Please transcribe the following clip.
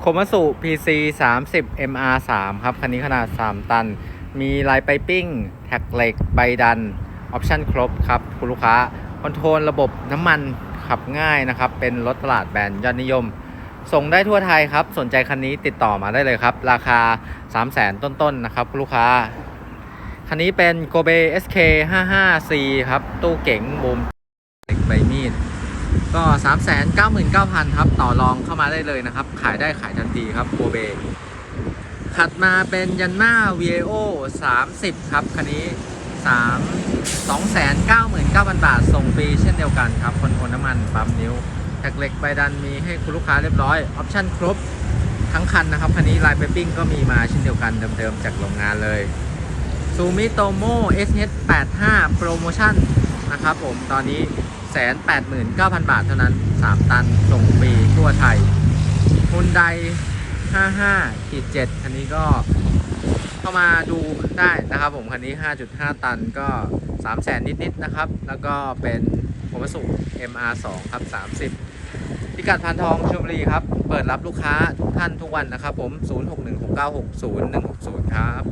โคมัสุ PC 30 MR 3ครับ คันนี้ขนาด 3 ตัน มีลายไปปิ้ง แท็กเหล็ก ใบดัน ออปชั่นครบครับคุณลูกค้า คอนโทรลระบบน้ำมันขับง่ายนะครับ เป็นรถตลาดแบรนด์ยอดนิยม ส่งได้ทั่วไทยครับ สนใจคันนี้ติดต่อมาได้เลยครับ ราคา 3 0 0 0 0 0 ต้นๆนะครับคุณลูกค้า คันนี้เป็น Kobe SK 55C ครับ ตู้เก๋งมุมเหล็กใบมีด ก็3 9 9 0 0 0ครับต่อรองเข้ามาได้เลยนะครับ ขายได้ขายทันทีครับโ o เบถัดมาเป็นยันมา VAO 30 ครับ คันนี้ 3 299,000 บาท ส่งฟรีเช่นเดียวกันครับคนโอนน้ำมันปั๊มนิ้วแท็กเหล็กใบดันมีให้คุณลูกค้าเรียบร้อย ออปชั่นครบทั้งคันนะครับ คันนี้ลายเปปิ้งก็มีมาเช่นเดียวกันเดิมๆจากโรงงานเลยซูมิโตโม SH85 โปรโมชั่น นะครับผมตอนนี้แสนแปดหมื่นเก้าพันบาทเท่านั้น 3 ตันส่งฟรีทั่วไทยฮุนได55ขีด7คันนี้ก็เข้ามาดูได้นะครับผม คันนี้ 5.5 ตันก็3แสนนิด ๆ นะครับ แล้วก็เป็นโคมัสุ MR2 ครับ 30พิกัดพันทองชลบุรีครับ เปิดรับลูกค้าทุกท่านทุกวันนะครับผม 0616960160 ครับ